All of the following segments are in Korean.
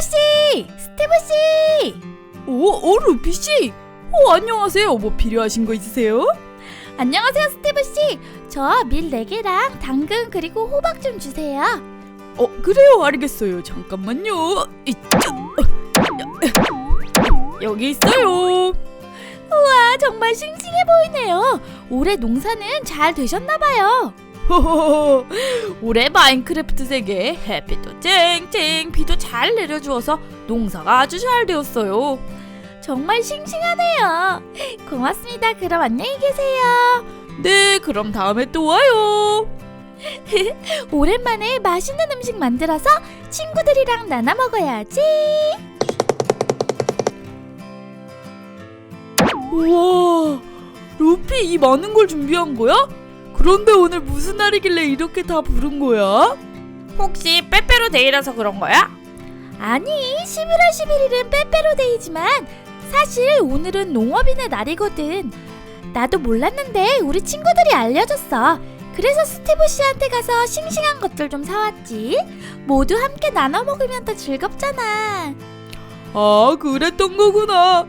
스티브 씨, 스티브 씨. 어, 어 루피 씨. 어, 안녕하세요. 뭐 필요하신 거 있으세요? 안녕하세요, 스티브 씨. 저 밀 4개랑 당근 그리고 호박 좀 주세요. 어, 그래요. 알겠어요. 잠깐만요. 여기 있어요. 우와, 정말 싱싱해 보이네요. 올해 농사는 잘 되셨나 봐요. 호호호. 올해 마인크래프트 세계에 햇빛도 쨍쨍 비도 잘 내려주어서 농사가 아주 잘 되었어요. 정말 싱싱하네요. 고맙습니다. 그럼 안녕히 계세요. 네, 그럼 다음에 또 와요. 오랜만에 맛있는 음식 만들어서 친구들이랑 나눠 먹어야지. 우와, 루피 이 많은 걸 준비한 거야? 그런데 오늘 무슨 날이길래 이렇게 다 부른 거야? 혹시 빼빼로 데이라서 그런 거야? 아니, 11월 11일은 빼빼로데이지만 사실 오늘은 농업인의 날이거든. 나도 몰랐는데 우리 친구들이 알려줬어. 그래서 스티브 씨한테 가서 싱싱한 것들 좀 사왔지. 모두 함께 나눠 먹으면 더 즐겁잖아. 아, 그랬던 거구나.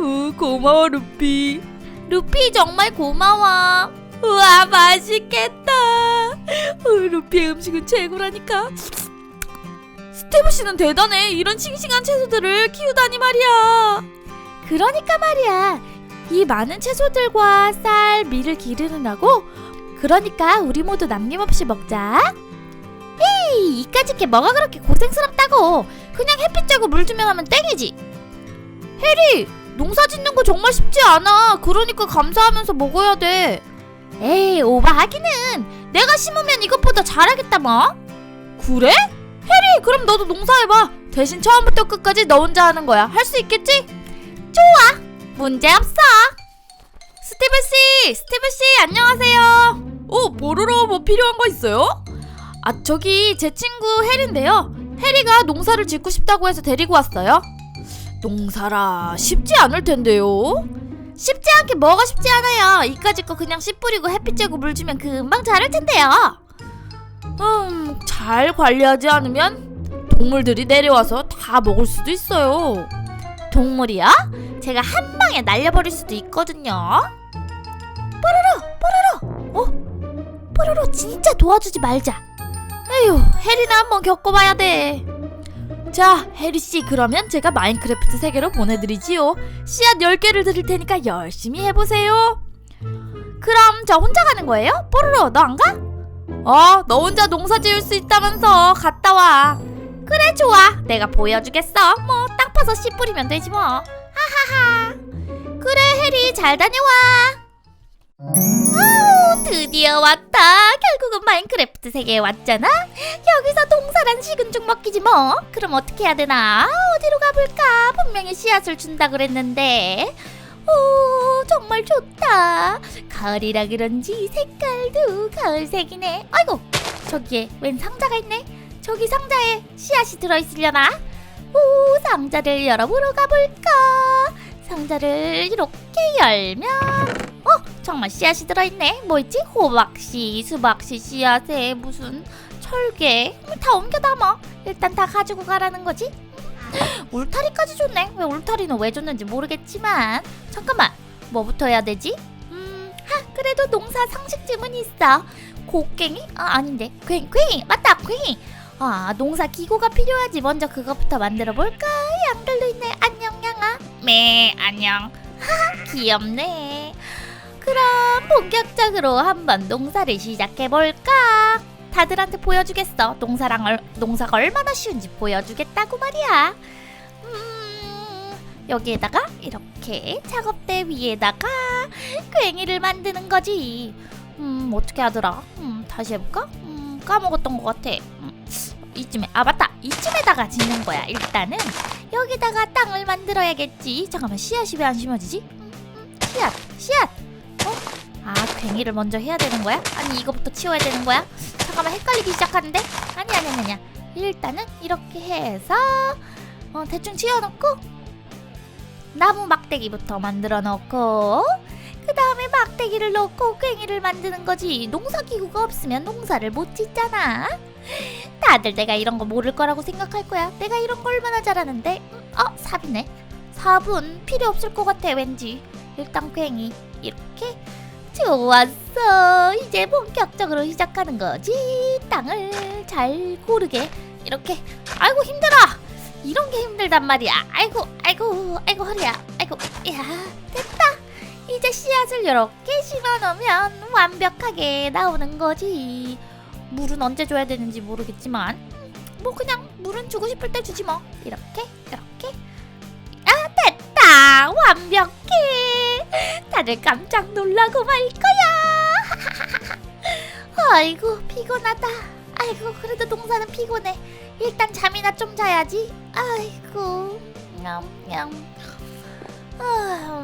으, 고마워, 루피. 루피 정말 고마워. 우와, 맛있겠다. 으, 루피의 음식은 최고라니까. 스티브 씨는 대단해. 이런 싱싱한 채소들을 키우다니 말이야. 그러니까 말이야. 이 많은 채소들과 쌀, 밀을 기르느라고 그러니까 우리 모두 남김없이 먹자. 에이, 이까짓 게 뭐가 그렇게 고생스럽다고. 그냥 햇빛 쬐고 물 주면 하면 땡이지. 해리, 농사 짓는 거 정말 쉽지 않아. 그러니까 감사하면서 먹어야 돼. 에이, 오바 하기는. 내가 심으면 이것보다 잘하겠다 뭐. 그래? 해리, 그럼 너도 농사해봐. 대신 처음부터 끝까지 너 혼자 하는 거야. 할 수 있겠지? 문제 없어. 스티브 씨, 스티브 씨 안녕하세요. 어, 보로로 뭐 필요한 거 있어요? 아 저기 제 친구 혜리인데요. 혜리가 농사를 짓고 싶다고 해서 데리고 왔어요. 농사라 쉽지 않을 텐데요. 쉽지 않게 뭐가 쉽지 않아요. 이까짓 거 그냥 씨 뿌리고 햇빛 쬐고 물 주면 금방 자랄 텐데요. 음, 잘 관리하지 않으면 동물들이 내려와서 다 먹을 수도 있어요. 동물이요? 제가 한 방에 날려버릴 수도 있거든요. 뽀로로, 뽀로로. 어? 뽀로로 진짜 도와주지 말자. 에휴, 혜리나 한번 겪어봐야 돼. 자, 혜리 씨 그러면 제가 마인크래프트 세계로 보내드리지요. 씨앗 10개를 드릴 테니까 열심히 해보세요. 그럼 저 혼자 가는 거예요? 뽀로로 너 안 가? 어, 너 혼자 농사 지을 수 있다면서 갔다 와. 그래 좋아 내가 보여주겠어 뭐 땅 파서 씨 뿌리면 되지 뭐 하하하 그래 해리 잘 다녀와 아우 드디어 왔다. 결국은 마인크래프트 세계에 왔잖아. 여기서 동사란 식은 죽 먹기지 뭐. 그럼 어떻게 해야 되나? 어디로 가볼까? 분명히 씨앗을 준다 그랬는데. 오 정말 좋다. 가을이라 그런지 색깔도 가을색이네. 아이고 저기에 웬 상자가 있네. 저기 상자에 씨앗이 들어있으려나? 오, 상자를 열어보러 가볼까? 상자를 이렇게 열면, 어, 정말 씨앗이 들어있네. 뭐 있지? 호박씨, 수박씨 씨앗에 무슨 철개. 음, 다 옮겨 담아. 일단 다 가지고 가라는 거지? 울타리까지 줬네. 왜 울타리는 왜 줬는지 모르겠지만. 잠깐만, 뭐부터 해야 되지? 음, 하, 그래도 농사 상식쯤은 있어. 곡괭이? 아, 아닌데. 괭, 괭이! 맞다, 괭이! 아 농사 기구가 필요하지 먼저 그것부터 만들어 볼까 양들도 있네 안녕 양아 네 안녕 하하 귀엽네 그럼 본격적으로 한번 농사를 시작해 볼까? 다들한테 보여주겠어. 농사랑 얼, 농사가 얼마나 쉬운지 보여주겠다고 말이야. 음 여기에다가 이렇게 작업대 위에다가 괭이를 만드는 거지. 음 어떻게 하더라? 음 다시 해볼까? 음 까먹었던 것 같아. 음, 이쯤에 아 맞다. 이쯤에다가 짓는 거야 일단은. 여기다가 땅을 만들어야겠지. 잠깐만 씨앗이 왜 안 심어지지? 음, 음, 씨앗 씨앗. 어? 아 괭이를 먼저 해야 되는 거야? 아니 이거부터 치워야 되는 거야? 잠깐만 헷갈리기 시작하는데 아니 아니 아니 아니야 일단은 이렇게 해서 어, 대충 치워놓고 나무 막대기부터 만들어 놓고 그 다음에 막대기를 넣고 괭이를 만드는 거지 농사기구가 없으면 농사를 못 짓잖아 다들 내가 이런 거 모를 거라고 생각할 거야. 내가 이런 거 얼마나 잘하는데. 음, 어, 삽이네. 삽은 필요 없을 것 같아, 왠지. 일단 괭이 이렇게 좋았어. 이제 본격적으로 시작하는 거지. 땅을 잘 고르게 이렇게. 아이고 힘들어. 이런 게 힘들단 말이야. 아이고, 아이고, 아이고 허리야. 아이고, 야 됐다. 이제 씨앗을 이렇게 심어놓으면 완벽하게 나오는 거지. 물은 언제 줘야 되는지 모르겠지만 뭐 그냥 물은 주고 싶을 때 주지 뭐. 이렇게, 이렇게. 아 됐다. 완벽해. 다들 깜짝 놀라고 말 거야. 아이고 피곤하다. 아이고 그래도 동사는 피곤해. 일단 잠이나 좀 자야지. 아이고 냠냠. 아,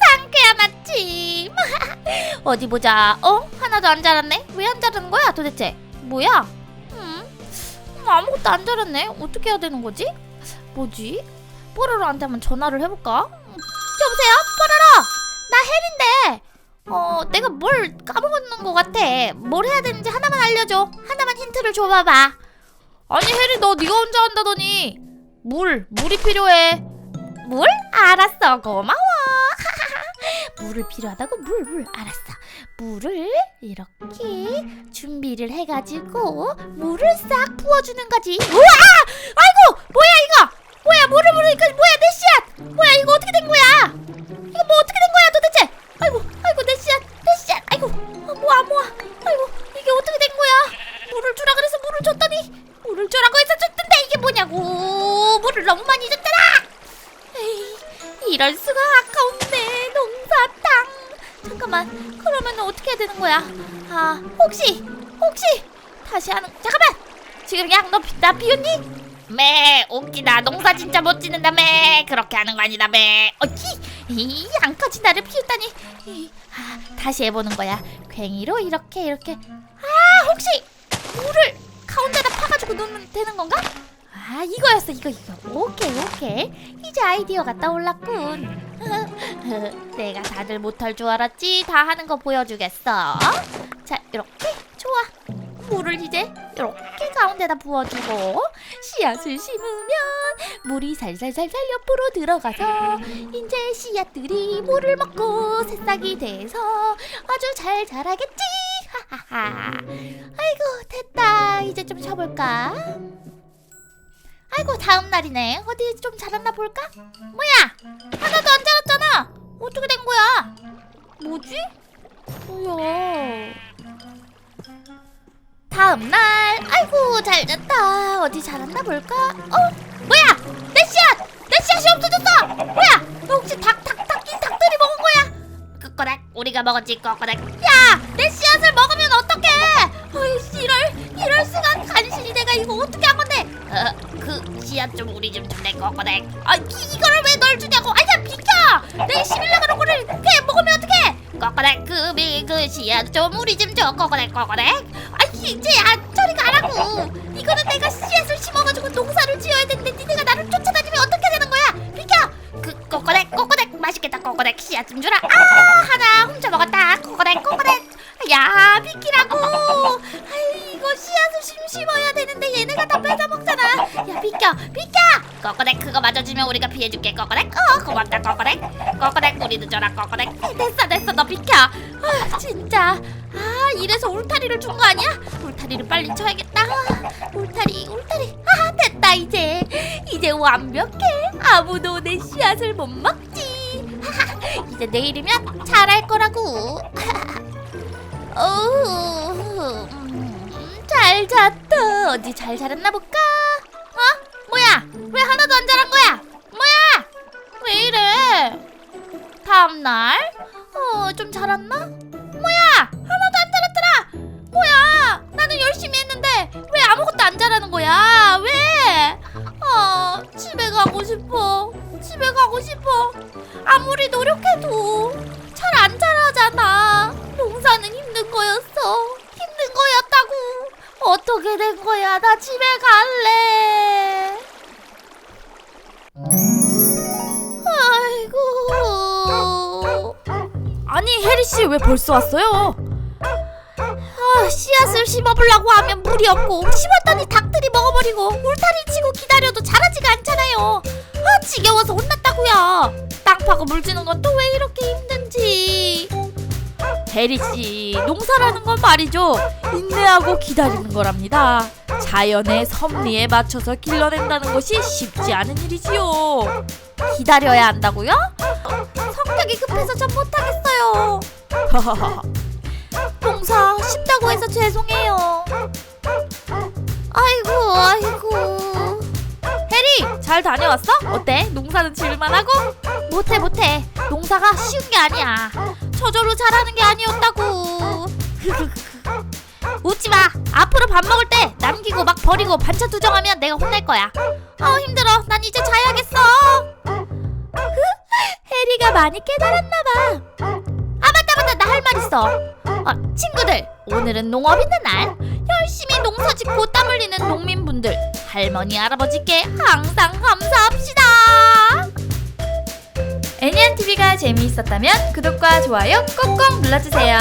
상쾌한 아침. 어디 보자. 어 하나도 안 자랐네. 왜 안 자라는 거야 도대체? 뭐야? 음 아무것도 안 자랐네. 어떻게 해야 되는 거지? 뭐지? 뽀로로한테 한번 전화를 해볼까? 음, 여보세요? 뽀로로! 나 혜린데 어 내가 뭘 까먹었는 것 같아 뭘 해야 되는지 하나만 알려줘 하나만 힌트를 줘봐봐 아니 혜리 너 네가 혼자 한다더니 물 물이 필요해. 물? 알았어 고마워 물을 필요하다고 물 물 알았어 물을 이렇게 준비를 해가지고 물을 싹 부어주는 거지 우와 아이고 뭐야 이거 뭐야 물을 부으니까 뭐야 내 씨앗! 뭐야 이거 어떻게 된 거야? 이거 뭐 어떻게 된 거야 도대체? 아이고 아이고 내 씨앗 내 씨앗! 아이고 아, 모아 모아! 아이고 이게 어떻게 된 거야? 물을 주라 그래서 물을 줬더니 물을 주라고 해서 줬던데 이게 뭐냐고! 물을 너무 많이 줬잖아! 에이, 이럴 수가 아까운데 농사 땅 잠깐만 그러면 어떻게 해야 되는 거야? 아 혹시 혹시 다시 하는 잠깐만! 지금 양너나 비웃니? 매 웃기다. 농사 진짜 못 짓는다 매. 그렇게 하는 거 아니다 매. 어찌? 이 양까지 나를 비웃다니. 이, 아, 다시 해보는 거야. 괭이로 이렇게 이렇게. 아 혹시 물을 가운데다 파가지고 놓으면 되는 건가? 아 이거였어 이거 이거. 오케이 오케이. 이제 아이디어가 떠올랐군. 내가 다들 못할 줄 알았지? 다 하는 거 보여주겠어. 자 이렇게 물을 이제 이렇게 가운데다 부어주고 씨앗을 심으면 물이 살살살살 옆으로 들어가서 이제 씨앗들이 물을 먹고 새싹이 돼서 아주 잘 자라겠지? 하하하. 아이고 됐다. 이제 좀 쉬어볼까? 아이고 다음 날이네. 어디 좀 자랐나 볼까? 뭐야? 하나도 안 자랐잖아. 어떻게 된 거야? 뭐지? 뭐야 다음 날. 아이고 잘 잤다. 어디 자랐나 볼까? 어? 뭐야? 내 씨앗! 내 씨앗이 없어졌어! 뭐야? 너 혹시 닭닭닭이 닭들이 먹은 거야? 끄꺼닥 우리가 먹었지 끄꺼닥 야내 씨앗을 먹으면 어떡해? 어이 이럴 이럴 수가. 간신히 내가 이거 어떻게 한 건데? 어그 씨앗 좀 우리 좀 줄래 끄꺼닥 아 이, 이거를 왜 널 주냐고. 아야 비켜! 내 심으려 그런 거를 그냥 먹으면 어떡해? 끄꺼닥 그미 그 씨앗 좀 우리 좀줘 끄꺼닥 아 이제 야 저리 가라고. 이거는 내가 씨앗을 심어가지고 농사를 지어야 되는데 니네가 나를 쫓아다니면 어떻게 되는 거야? 비켜! 그 꼬꼬댁 꼬꼬댁 맛있겠다 꼬꼬댁 씨앗 좀 주라. 아 하나 혼자 먹었다. 꼬꼬댁 꼬꼬댁 야 비키라고. 이거 씨앗을 심 심어야 되는데 얘네가 다 뺏어 먹잖아. 야 비켜 비켜! 꼬꼬댁 그거 맞아주면 우리가 피해줄게. 꼬꼬댁 어 고맙다 꼬꼬댁 꼬꼬댁 우리도 줘라 꼬꼬댁 됐어 됐어. 너 비켜. 아 진짜. 아 이래서 울타리를 준 거 아니야? 울타리를 빨리 쳐야겠다. 울타리 울타리. 아 됐다 이제. 이제 완벽해. 아무도 내 씨앗을 못 먹지. 이제 내일이면 잘할 거라고. 어우 음, 잘 잤다. 어디 잘 자랐나 볼까? 어? 뭐야? 왜 하나도 안 자란 거야? 뭐야? 왜 이래? 다음날? 어 좀 자랐나 열심히 했는데 왜 아무것도 안 자라는 거야 왜 어, 집에 가고 싶어. 집에 가고 싶어. 아무리 노력해도 잘 안 자라잖아. 농사는 힘든 거였어. 힘든 거였다고. 어떻게 된 거야? 나 집에 갈래. 아이고. 아니 혜리 씨 왜 벌써 왔어요? 아, 씨앗을 심어보려고 하면 물이 없고 심었더니 닭들이 먹어버리고 울타리 치고 기다려도 자라지가 않잖아요. 아 지겨워서 혼났다고요. 땅 파고 물 주는 건 또 왜 이렇게 힘든지. 혜리 씨 농사라는 건 말이죠 인내하고 기다리는 거랍니다. 자연의 섭리에 맞춰서 길러낸다는 것이 쉽지 않은 일이지요. 기다려야 한다고요? 성격이 급해서 전 못하겠어요. 농사 쉽다고 해서 죄송해요. 아이고 아이고. 혜리 잘 다녀왔어? 어때? 농사는 지을만하고? 못해 못해. 농사가 쉬운 게 아니야. 저절로 잘하는 게 아니었다고. 웃지 마. 앞으로 밥 먹을 때 남기고 막 버리고 반찬 투정하면 내가 혼날 거야. 아 힘들어. 난 이제 자야겠어. 해리가 많이 깨달았나 봐. 아 맞다 맞다 나 할 말 있어. 어, 친구들 오늘은 농업 있는 날. 열심히 농사 짓고 땀 흘리는 농민분들 할머니 할아버지께 항상 감사합시다. 애니안 TV가 재미있었다면 구독과 좋아요 꼭꼭 눌러주세요.